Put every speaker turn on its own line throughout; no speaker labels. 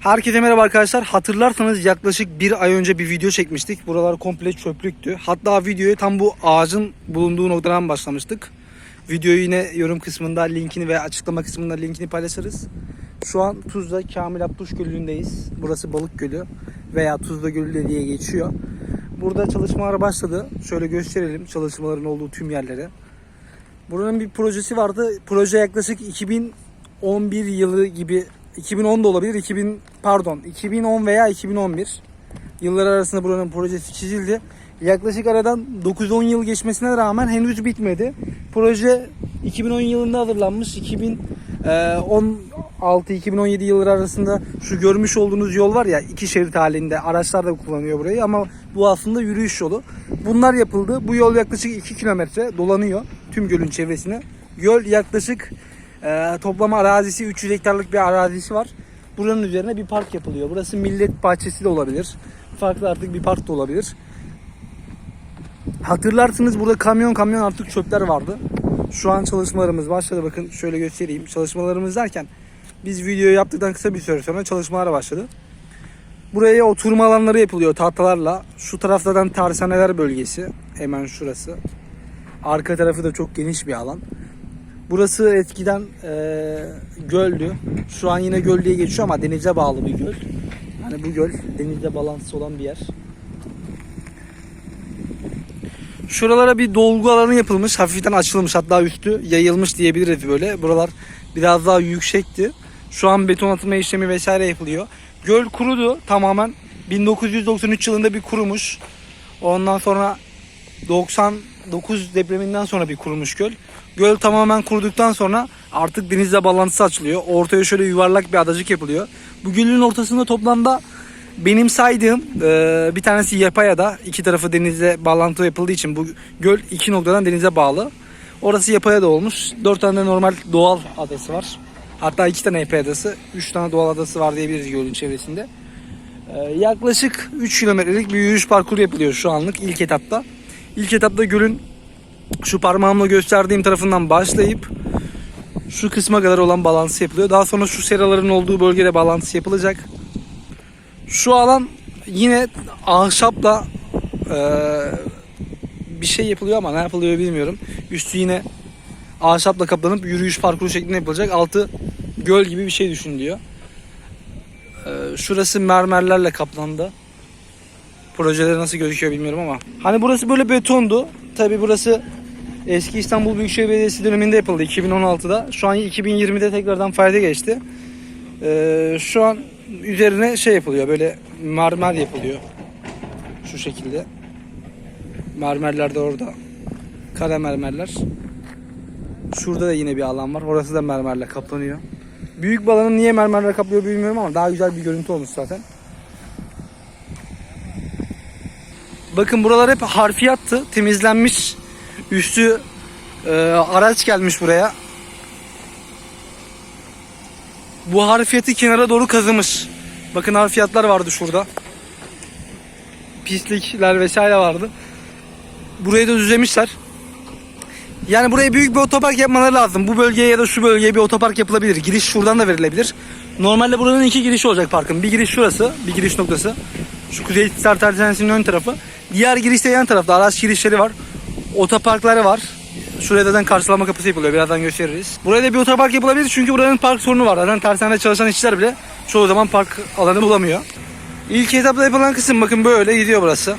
Herkese merhaba arkadaşlar. Hatırlarsanız yaklaşık bir ay önce bir video çekmiştik. Buralar komple çöplüktü. Hatta videoyu tam bu ağacın bulunduğu noktadan başlamıştık. Videoyu yine yorum kısmında linkini ve açıklama kısmında linkini paylaşırız. Şu an Tuzla Kamil Abduş Gölü'ndeyiz. Burası Balık Gölü veya Tuzla Gölü de diye geçiyor. Burada çalışmalar başladı. Şöyle gösterelim çalışmaların olduğu tüm yerleri. Buranın bir projesi vardı. Proje yaklaşık 2011 yılı gibi 2010 da olabilir. 2000 pardon 2010 veya 2011 yıllar arasında buranın projesi çizildi. Yaklaşık aradan 9-10 yıl geçmesine rağmen henüz bitmedi. Proje 2010 yılında hazırlanmış. 2016-2017 yılları arasında şu görmüş olduğunuz yol var ya iki şerit halinde araçlar da kullanıyor burayı ama bu aslında yürüyüş yolu. Bunlar yapıldı. Bu yol yaklaşık 2 kilometre dolanıyor tüm gölün çevresine. Göl yaklaşık e, toplam arazisi 300 hektarlık bir arazisi var. Buranın üzerine bir park yapılıyor. Burası millet bahçesi de olabilir. Farklı artık bir park da olabilir. Hatırlarsınız burada kamyon kamyon artık çöpler vardı. Şu an çalışmalarımız başladı. Bakın şöyle göstereyim. Çalışmalarımız derken biz video yaptıktan kısa bir süre sonra çalışmalar başladı. Buraya oturma alanları yapılıyor tahtalarla. Şu taraftan tersaneler bölgesi. Hemen şurası. Arka tarafı da çok geniş bir alan. Burası eskiden eee göldü. Şu an yine göl diye geçiyor ama denize bağlı bir göl. Hani bu göl denizle bağlantısı olan bir yer. Şuralara bir dolgu alanı yapılmış. Hafiften açılmış hatta üstü yayılmış diyebiliriz böyle. Buralar biraz daha yüksekti. Şu an beton atılma işlemi vesaire yapılıyor. Göl kurudu tamamen. 1993 yılında bir kurumuş. Ondan sonra 99 depreminden sonra bir kurumuş göl. Göl tamamen kuruduktan sonra artık denizle bağlantısı açılıyor. Ortaya şöyle yuvarlak bir adacık yapılıyor. Bu gölün ortasında toplamda benim saydığım e, bir tanesi Yapaya'da iki tarafı denizle bağlantı yapıldığı için bu göl iki noktadan denize bağlı. Orası Yapaya'da olmuş. Dört tane de normal doğal adası var. Hatta iki tane Yapay adası, üç tane doğal adası var diyebiliriz gölün çevresinde. E, yaklaşık 3 kilometrelik bir yürüyüş parkuru yapılıyor şu anlık ilk etapta. İlk etapta gölün şu parmağımla gösterdiğim tarafından başlayıp şu kısma kadar olan bağlantısı yapılıyor. Daha sonra şu seraların olduğu bölgede bağlantısı yapılacak. Şu alan yine ahşapla eee, bir şey yapılıyor ama ne yapılıyor bilmiyorum. Üstü yine ahşapla kaplanıp yürüyüş parkuru şeklinde yapılacak. Altı göl gibi bir şey düşünülüyor. Eee, şurası mermerlerle kaplandı. Projede nasıl gözüküyor bilmiyorum ama. Hani burası böyle betondu. Tabi burası eski İstanbul Büyükşehir Belediyesi döneminde yapıldı 2016'da. Şu an 2020'de tekrardan fayda geçti. Ee, şu an üzerine şey yapılıyor böyle mermer yapılıyor. Şu şekilde. Mermerler de orada. Kara mermerler. Şurada da yine bir alan var. Orası da mermerle kaplanıyor. Büyük balanın niye mermerle kaplıyor bilmiyorum ama daha güzel bir görüntü olmuş zaten. Bakın buralar hep harfiyattı. Temizlenmiş. Üstü e, araç gelmiş buraya. Bu harfiyatı kenara doğru kazımış. Bakın harfiyatlar vardı şurada. Pislikler vesaire vardı. Burayı da düzlemişler. Yani buraya büyük bir otopark yapmaları lazım. Bu bölgeye ya da şu bölgeye bir otopark yapılabilir. Giriş şuradan da verilebilir. Normalde buranın iki girişi olacak parkın. Bir giriş şurası, bir giriş noktası. Şu Kuzey İktisar Tersanesi'nin ön tarafı. Diğer giriş de yan tarafta. Araç girişleri var. Otoparkları var. Şuraya zaten karşılama kapısı yapılıyor. Birazdan gösteririz. Buraya da bir otopark yapılabilir çünkü buranın park sorunu var. Zaten tersanede çalışan işçiler bile çoğu zaman park alanı bulamıyor. İlk etapta yapılan kısım bakın böyle gidiyor burası.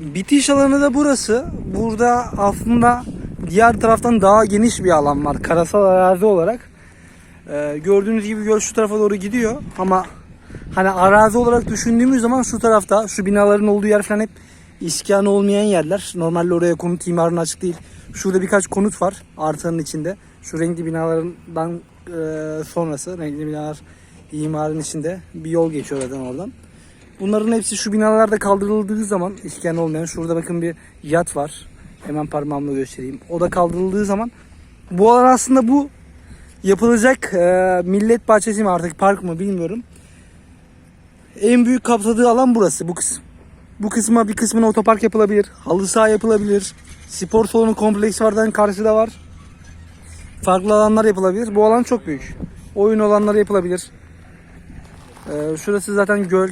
Bitiş alanı da burası. Burada aslında diğer taraftan daha geniş bir alan var. Karasal arazi olarak. Ee, gördüğünüz gibi göl şu tarafa doğru gidiyor ama hani arazi olarak düşündüğümüz zaman şu tarafta şu binaların olduğu yer falan hep iskan olmayan yerler. Normalde oraya konut imarına açık değil. Şurada birkaç konut var arsanın içinde. Şu renkli binalardan e, sonrası renkli binalar imarın içinde bir yol geçiyor zaten oradan. Bunların hepsi şu binalarda kaldırıldığı zaman iskan olmayan şurada bakın bir yat var. Hemen parmağımla göstereyim. O da kaldırıldığı zaman bu alan aslında bu yapılacak e, millet bahçesi mi artık park mı bilmiyorum. En büyük kapsadığı alan burası bu kısım. Bu kısma bir kısmına otopark yapılabilir. Halı saha yapılabilir. Spor salonu kompleksi vardan karşıda var. Farklı alanlar yapılabilir. Bu alan çok büyük. Oyun olanları yapılabilir. Ee, şurası zaten göl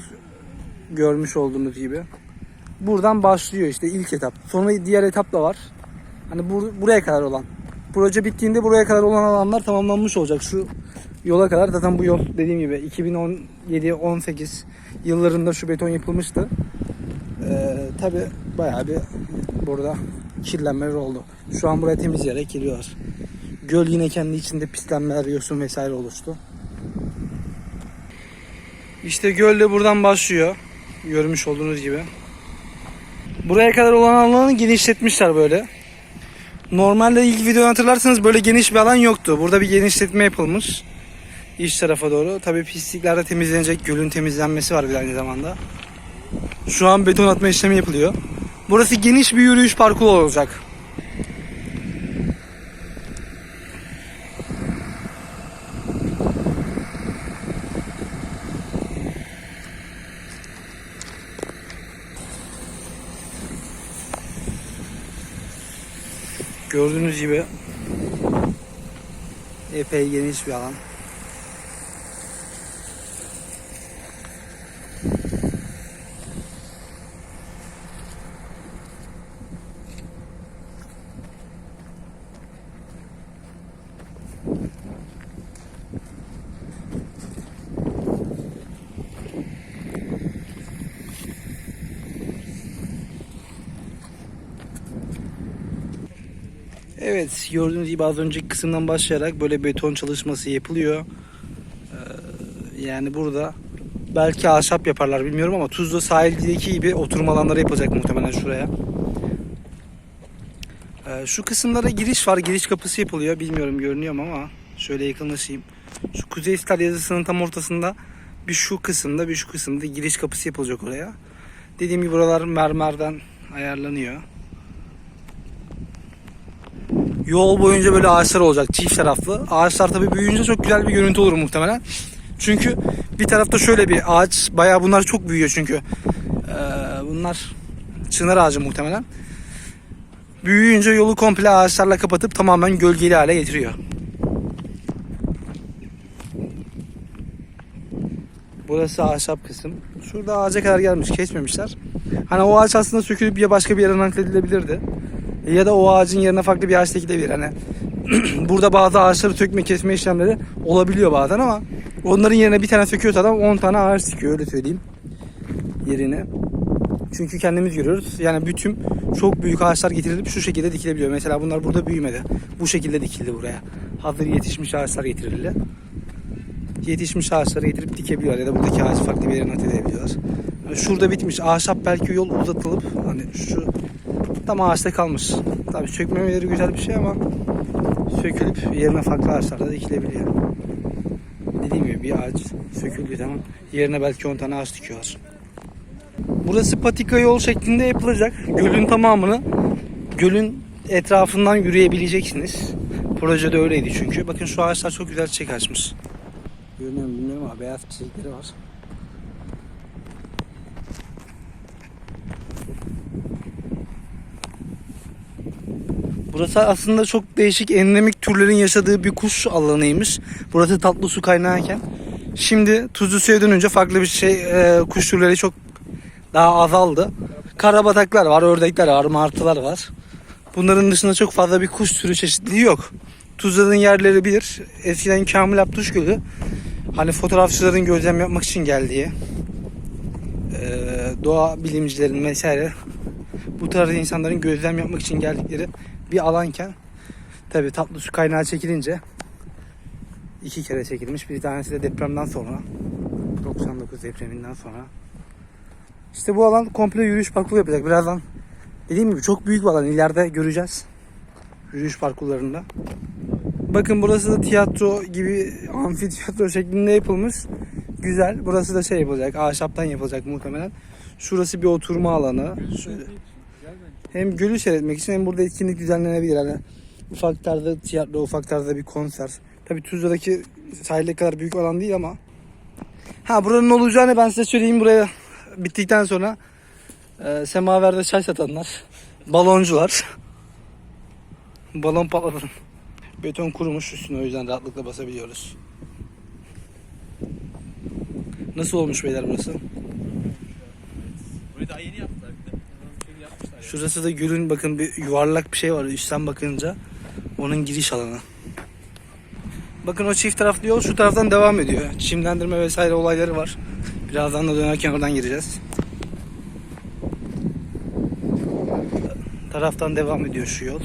görmüş olduğunuz gibi. Buradan başlıyor işte ilk etap. Sonra diğer etap da var. Hani bur- buraya kadar olan. Proje bittiğinde buraya kadar olan alanlar tamamlanmış olacak. Şu yola kadar zaten bu yol dediğim gibi 2017-18 yıllarında şu beton yapılmıştı. Ee, Tabi bayağı bir burada kirlenmeler oldu. Şu an buraya temizleyerek geliyorlar. Göl yine kendi içinde pislenmeler, yosun vesaire oluştu. İşte göl de buradan başlıyor. Görmüş olduğunuz gibi. Buraya kadar olan alanı genişletmişler böyle. Normalde ilk videoyu hatırlarsanız böyle geniş bir alan yoktu. Burada bir genişletme yapılmış. İç tarafa doğru. Tabii pislikler de temizlenecek. Gölün temizlenmesi var bir aynı zamanda. Şu an beton atma işlemi yapılıyor. Burası geniş bir yürüyüş parkuru olacak. Gördüğünüz gibi epey geniş bir alan. Evet gördüğünüz gibi az önceki kısımdan başlayarak böyle beton çalışması yapılıyor. Ee, yani burada belki ahşap yaparlar bilmiyorum ama Tuzla sahildeki gibi oturma alanları yapılacak muhtemelen şuraya. Ee, şu kısımlara giriş var. Giriş kapısı yapılıyor. Bilmiyorum görünüyor mu ama şöyle yakınlaşayım. Şu Kuzey Star yazısının tam ortasında bir şu kısımda bir şu kısımda giriş kapısı yapılacak oraya. Dediğim gibi buralar mermerden ayarlanıyor. Yol boyunca böyle ağaçlar olacak çift taraflı. Ağaçlar tabii büyüyünce çok güzel bir görüntü olur muhtemelen. Çünkü bir tarafta şöyle bir ağaç bayağı bunlar çok büyüyor çünkü. Ee, bunlar çınar ağacı muhtemelen. Büyüyünce yolu komple ağaçlarla kapatıp tamamen gölgeli hale getiriyor. Burası ahşap kısım. Şurada ağaca kadar gelmiş, kesmemişler. Hani o ağaç aslında sökülüp ya başka bir yere nakledilebilirdi. Ya da o ağacın yerine farklı bir ağaç dikilebilir. Hani burada bazı ağaçları sökme kesme işlemleri olabiliyor bazen ama onların yerine bir tane söküyorsa adam 10 tane ağaç dikiyor öyle söyleyeyim yerine. Çünkü kendimiz görüyoruz. Yani bütün çok büyük ağaçlar getirilip şu şekilde dikilebiliyor. Mesela bunlar burada büyümedi. Bu şekilde dikildi buraya. Hazır yetişmiş ağaçlar getirildi. Yetişmiş ağaçları getirip dikebiliyorlar ya da buradaki ağacı farklı bir yere nakledebiliyorlar. Yani şurada bitmiş. Ahşap belki yol uzatılıp hani şu tam ağaçta kalmış. Tabii sökmemeleri güzel bir şey ama sökülüp yerine farklı ağaçlar da dikilebiliyor. Dediğim gibi bir ağaç söküldüğü zaman yerine belki 10 tane ağaç dikiyorlar. Burası patika yol şeklinde yapılacak. Gölün tamamını gölün etrafından yürüyebileceksiniz. Projede öyleydi çünkü. Bakın şu ağaçlar çok güzel çiçek açmış. Görünüyor bilmiyorum ama beyaz çiçekleri var. Burası aslında çok değişik endemik türlerin yaşadığı bir kuş alanıymış. Burası tatlı su kaynağıyken. Şimdi tuzlu suya dönünce farklı bir şey e, kuş türleri çok daha azaldı. Karabataklar var, ördekler var, martılar var. Bunların dışında çok fazla bir kuş türü çeşitliliği yok. Tuzla'nın yerleri bilir. Eskiden Kamil Abduş Gölü. Hani fotoğrafçıların gözlem yapmak için geldiği. e, doğa bilimcilerin vesaire bu tarz insanların gözlem yapmak için geldikleri bir alanken tabi tatlı su kaynağı çekilince iki kere çekilmiş. Bir tanesi de depremden sonra 99 depreminden sonra işte bu alan komple yürüyüş parkuru yapacak. Birazdan dediğim gibi çok büyük bir alan. İleride göreceğiz. Yürüyüş parkurlarında. Bakın burası da tiyatro gibi amfiteyatro şeklinde yapılmış. Güzel. Burası da şey yapılacak. Ahşaptan yapılacak muhtemelen. Şurası bir oturma alanı. Şöyle. Hem gölü seyretmek için hem burada etkinlik düzenlenebilir. Yani ufak tarzda tiyatro, ufak tarzda bir konser. Tabii Tuzla'daki sahile kadar büyük alan değil ama. Ha buranın olacağını ben size söyleyeyim. Buraya bittikten sonra e, semaverde çay satanlar, baloncular, balon patlatan. Beton kurumuş üstüne o yüzden rahatlıkla basabiliyoruz. Nasıl olmuş beyler burası?
Burayı daha yeni yaptılar bir de. Bunun şeyini yapmışlar ya.
Şurası da gölün bakın bir yuvarlak bir şey var üstten bakınca. Onun giriş alanı. Bakın o çift taraflı yol şu taraftan devam ediyor. Çimlendirme vesaire olayları var. Birazdan da dönerken oradan gireceğiz. Taraftan devam ediyor şu yol.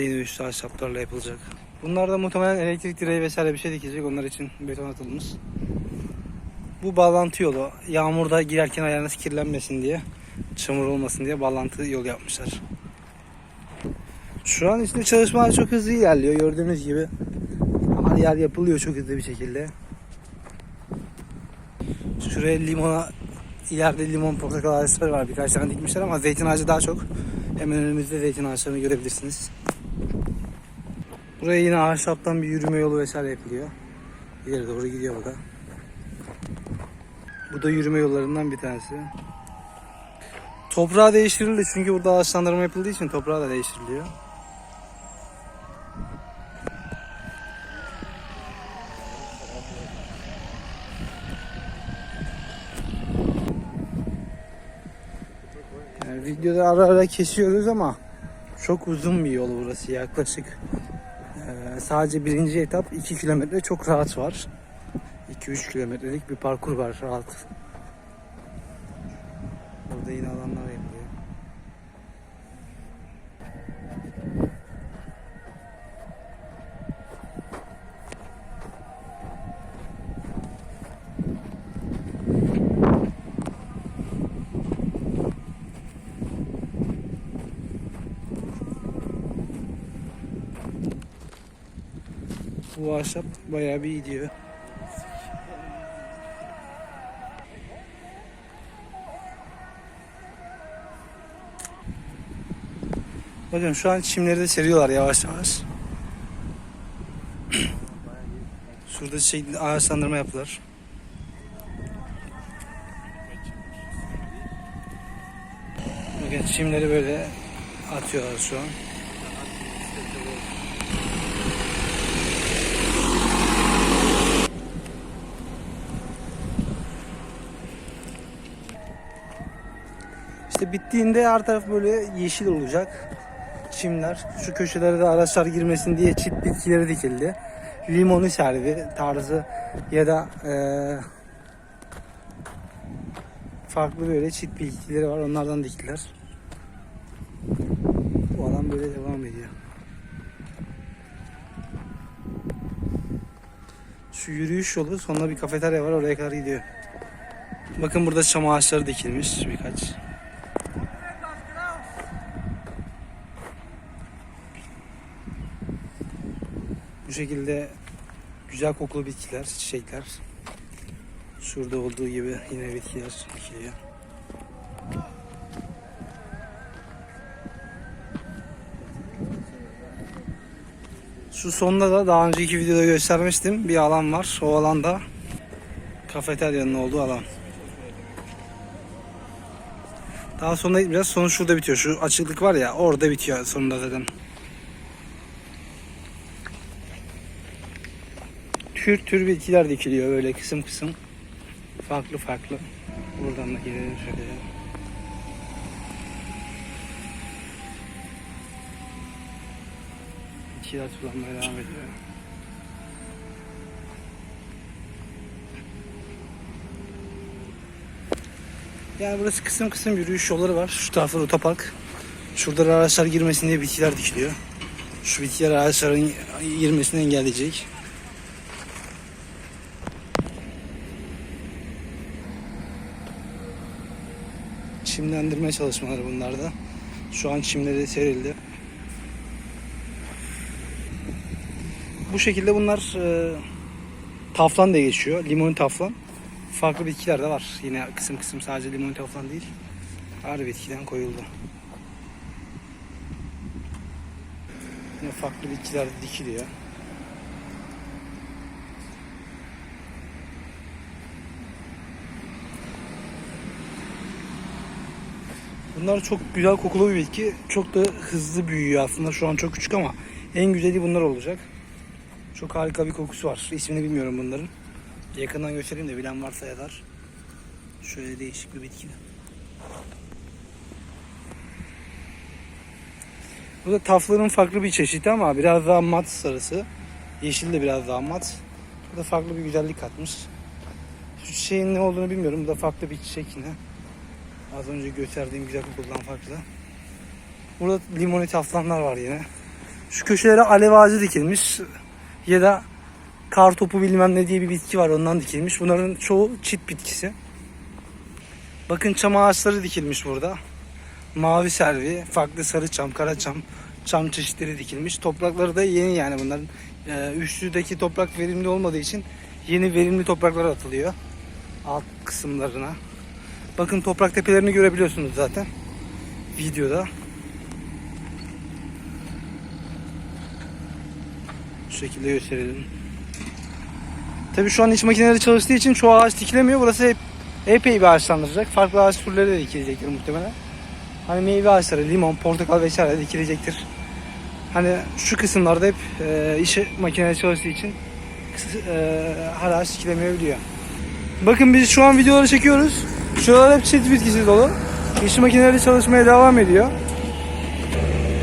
Yine üstü ahşaplarla yapılacak. Bunlar da muhtemelen elektrik direği vesaire bir şey dikilecek. Onlar için beton atılmış. Bu bağlantı yolu. Yağmurda girerken ayağınız kirlenmesin diye, çamur olmasın diye bağlantı yolu yapmışlar. Şu an işte çalışmalar çok hızlı ilerliyor gördüğünüz gibi. Ama yer yapılıyor çok hızlı bir şekilde. Şuraya limona ileride limon portakal ağaçları var birkaç tane dikmişler ama zeytin ağacı daha çok. Hemen önümüzde zeytin ağaçlarını görebilirsiniz. Buraya yine ahşaptan bir yürüme yolu vesaire yapılıyor. İleri doğru gidiyor bu da. Bu da yürüme yollarından bir tanesi. Toprağı değiştirildi çünkü burada ağaçlandırma yapıldığı için toprağı da değiştiriliyor. Yani videoda ara ara kesiyoruz ama çok uzun bir yol burası yaklaşık. Sadece birinci etap 2 kilometre çok rahat var. 2-3 kilometrelik bir parkur var rahat. Burada yine alanlar yapılıyor. Bu ahşap bayağı bir gidiyor. Bakın şu an çimleri de seriyorlar yavaş yavaş. Şurada şey ağaçlandırma yaptılar. Bakın çimleri böyle atıyorlar şu an. İşte bittiğinde her taraf böyle yeşil olacak. Çimler. Şu köşelere de araçlar girmesin diye çit bitkileri dikildi. Limonu servi tarzı ya da eee, farklı böyle çit bitkileri var. Onlardan diktiler. Bu alan böyle devam ediyor. Şu yürüyüş yolu sonunda bir kafeterya var oraya kadar gidiyor. Bakın burada çam ağaçları dikilmiş birkaç. Şekilde güzel kokulu bitkiler, çiçekler. Şurada olduğu gibi yine bitkiler dikiliyor. Şu sonda da daha önceki videoda göstermiştim. Bir alan var. O alanda kafeteryanın olduğu alan. Daha sonra biraz sonu şurada bitiyor. Şu açıklık var ya orada bitiyor sonunda zaten. Tür tür bitkiler dikiliyor böyle kısım kısım. Farklı farklı. Buradan da gidelim şöyle. Bitkiler sulanmaya devam ediyor. Yani burası kısım kısım yürüyüş yolları var. Şu tarafta otopark. Şurada da araçlar girmesin diye bitkiler dikiliyor. Şu bitkiler araçların girmesini engelleyecek. çimlendirme çalışmaları bunlarda. Şu an çimleri serildi. Bu şekilde bunlar e, taflan diye geçiyor. Limon taflan. Farklı bitkiler de var. Yine kısım kısım sadece limon taflan değil. Ağır bitkiden koyuldu. Yine farklı bitkiler dikiliyor. Bunlar çok güzel kokulu bir bitki. Çok da hızlı büyüyor aslında. Şu an çok küçük ama en güzeli bunlar olacak. Çok harika bir kokusu var. İsmini bilmiyorum bunların. Yakından göstereyim de bilen varsa yazar. Şöyle değişik bir bitki. Bu da tafların farklı bir çeşidi ama biraz daha mat sarısı. Yeşil de biraz daha mat. Bu da farklı bir güzellik katmış. Şu çiçeğin ne olduğunu bilmiyorum. Bu da farklı bir çiçek yine. Az önce gösterdiğim güzel kokudan farklı. Burada limoni taflanlar var yine. Şu köşelere alev ağacı dikilmiş. Ya da kar topu bilmem ne diye bir bitki var ondan dikilmiş. Bunların çoğu çit bitkisi. Bakın çam ağaçları dikilmiş burada. Mavi servi, farklı sarı çam, kara çam, çam çeşitleri dikilmiş. Toprakları da yeni yani bunların. E, üstüdeki toprak verimli olmadığı için yeni verimli topraklar atılıyor. Alt kısımlarına. Bakın toprak tepelerini görebiliyorsunuz zaten. Videoda. Şu şekilde gösterelim. Tabii şu an iç makineleri çalıştığı için çoğu ağaç dikilemiyor. Burası hep epey bir ağaçlandıracak. Farklı ağaç türleri de dikilecektir muhtemelen. Hani meyve ağaçları, limon, portakal vesaire dikilecektir. Hani şu kısımlarda hep e, iş makineleri çalıştığı için e, her ağaç dikilemeyebiliyor. Bakın biz şu an videoları çekiyoruz. Şuralar hep çift bitkisi dolu. İş makineleri çalışmaya devam ediyor.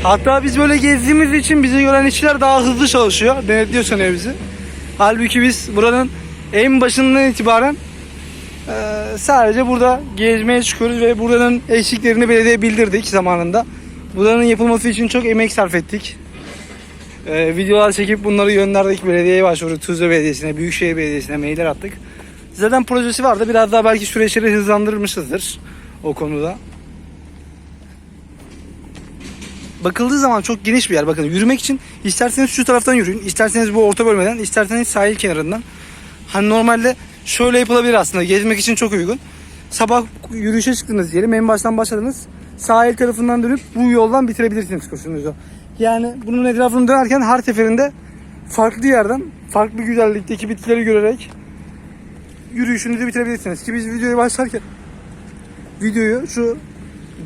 Hatta biz böyle gezdiğimiz için bizi gören işçiler daha hızlı çalışıyor. Denetliyor sanıyor bizi. Halbuki biz buranın en başından itibaren e, sadece burada gezmeye çıkıyoruz ve buranın eksiklerini belediye bildirdik zamanında. Buranın yapılması için çok emek sarf ettik. E, videolar çekip bunları gönderdik belediyeye başvurduk. Tuzla Belediyesi'ne, Büyükşehir Belediyesi'ne mailler attık. Zaten projesi vardı. Biraz daha belki süreçleri hızlandırmışızdır o konuda. Bakıldığı zaman çok geniş bir yer. Bakın yürümek için isterseniz şu taraftan yürüyün. isterseniz bu orta bölmeden, isterseniz sahil kenarından. Hani normalde şöyle yapılabilir aslında. Gezmek için çok uygun. Sabah yürüyüşe çıktınız diyelim. En baştan başladınız. Sahil tarafından dönüp bu yoldan bitirebilirsiniz kursunuzu. Yani bunun etrafını dönerken her seferinde farklı yerden, farklı güzellikteki bitkileri görerek yürüyüşünüzü bitirebilirsiniz. Ki biz videoyu başlarken videoyu şu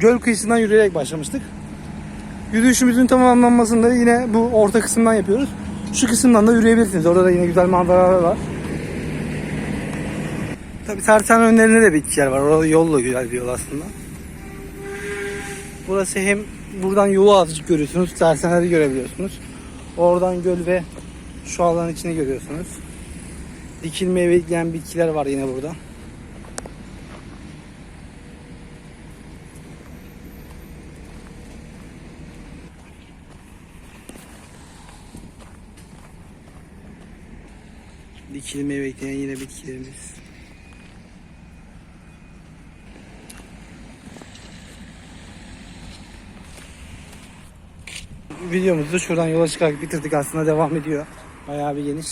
göl kıyısından yürüyerek başlamıştık. Yürüyüşümüzün tamamlanmasında yine bu orta kısımdan yapıyoruz. Şu kısımdan da yürüyebilirsiniz. Orada da yine güzel manzaralar var. Tabi tersen önlerinde de bitkiler var. Orada yol da güzel bir yol aslında. Burası hem buradan yolu azıcık görüyorsunuz. Tersenleri görebiliyorsunuz. Oradan göl ve şu alanın içini görüyorsunuz. Dikilmeye bekleyen bitkiler var yine burada. Dikilmeye bekleyen yine bitkilerimiz. Videomuzu şuradan yola çıkarak bitirdik aslında devam ediyor. Bayağı bir geniş.